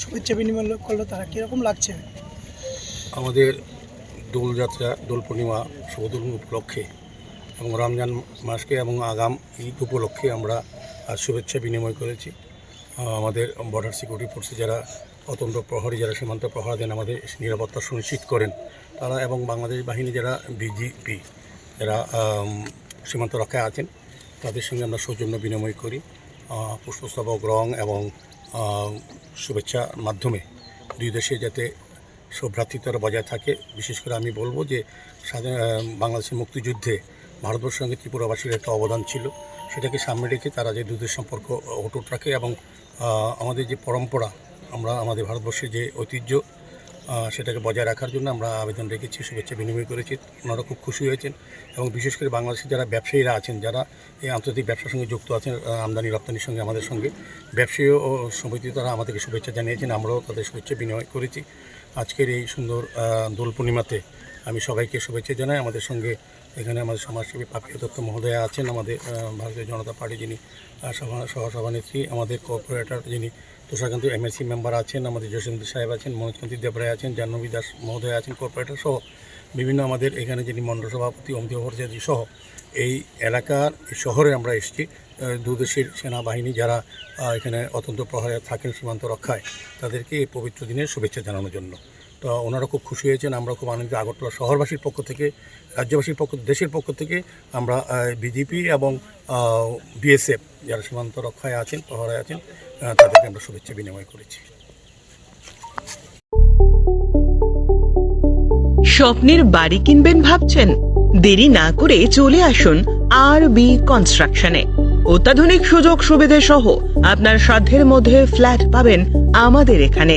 শুভেচ্ছা বিনিময় করল, তারা কীরকম লাগছে? আমাদের দোলযাত্রা দোল পূর্ণিমা শুভদোল উপলক্ষে এবং রমজান মাসকে এবং আগাম ঈদ উপলক্ষে আমরা আজ শুভেচ্ছা বিনিময় করেছি। আমাদের বর্ডার সিকিউরিটি ফোর্সে যারা অতন্ত্র প্রহরী, যারা সীমান্ত প্রহরা দেন আমাদের নিরাপত্তা সুনিশ্চিত করেন। তারা এবং বাংলাদেশ বাহিনী যারা বিজিপি যারা সীমান্ত রক্ষায় আছেন, তাদের সঙ্গে আমরা সৌজন্য বিনিময় করি। পুষ্পস্তবক, রং এবং আহ, শুভেচ্ছার মাধ্যমে দুই দেশে যাতে সৌভ্রাতৃত্বটা বজায় থাকে। বিশেষ করে আমি বলব যে স্বাধীন বাংলাদেশের মুক্তিযুদ্ধে ভারতবর্ষের সঙ্গে ত্রিপুরাবাসীর একটা অবদান ছিল। সেটাকে সামনে রেখে তারা যে দুধের সম্পর্ক অটুট রাখে এবং আমাদের যে পরম্পরা আমরা আমাদের ভারতবর্ষের যে ঐতিহ্য সেটাকে বজায় রাখার জন্য আমরা আবেদন রেখেছি, শুভেচ্ছা বিনিময় করেছি। ওনারা খুব খুশি হয়েছেন এবং বিশেষ করে বাংলাদেশের যারা ব্যবসায়ীরা আছেন, যারা এই আন্তর্জাতিক ব্যবসার সঙ্গে যুক্ত আছেন আমদানি রপ্তানির সঙ্গে আমাদের সঙ্গে, ব্যবসায়ী ও সমিতি তারা আমাদেরকে শুভেচ্ছা জানিয়েছেন। আমরাও তাদের শুভেচ্ছা বিনিময় করেছি। আজকের এই সুন্দর দোল পূর্ণিমাতে আমি সবাইকে শুভেচ্ছা জানাই। আমাদের সঙ্গে এখানে আমাদের সমাজসেবী পাপিয়া দত্ত মহোদয়া আছেন, আমাদের ভারতীয় জনতা পার্টি যিনি সহসভানেত্রী, আমাদের কর্পোরেটর যিনি তুষারকান্ত এমএসসি মেম্বার আছেন, আমাদের জসীন্দ্র সাহেব আছেন, মনোজকান্তি দেবরায় আছেন, জাহ্নবী দাস মহোদয় আছেন কর্পোরেটর সহ বিভিন্ন আমাদের এখানে যিনি মণ্ডল সভাপতি অমিত ভট্টাচার্য সহ এই এলাকার শহরে আমরা এসেছি। দুদেশের সেনাবাহিনী যারা এখানে অত্যন্ত প্রহরে থাকেন সীমান্ত রক্ষায়, তাদেরকে এই পবিত্র দিনের শুভেচ্ছা জানানোর জন্য। তো ওনারা খুব খুশি হয়েছেন। আমরা খুব আনন্দিত। আগরতলা শহরবাসীর পক্ষ থেকে, রাজ্যবাসীর পক্ষ, দেশের পক্ষ থেকে আমরা বিজেপি এবং বিএসএফ যারা সীমান্ত রক্ষায় আছেন প্রহরায় আছেন তাদেরকে আমরা শুভেচ্ছা বিনিময় করেছি। স্বপ্নের বাড়ি কিনবেন ভাবছেন? দেরি না করে চলে আসুন আর বি কনস্ট্রাকশনে অত্যাধুনিক সুযোগ সুবিধে সহ আপনার সাধ্যের মধ্যে ফ্ল্যাট পাবেন আমাদের এখানে।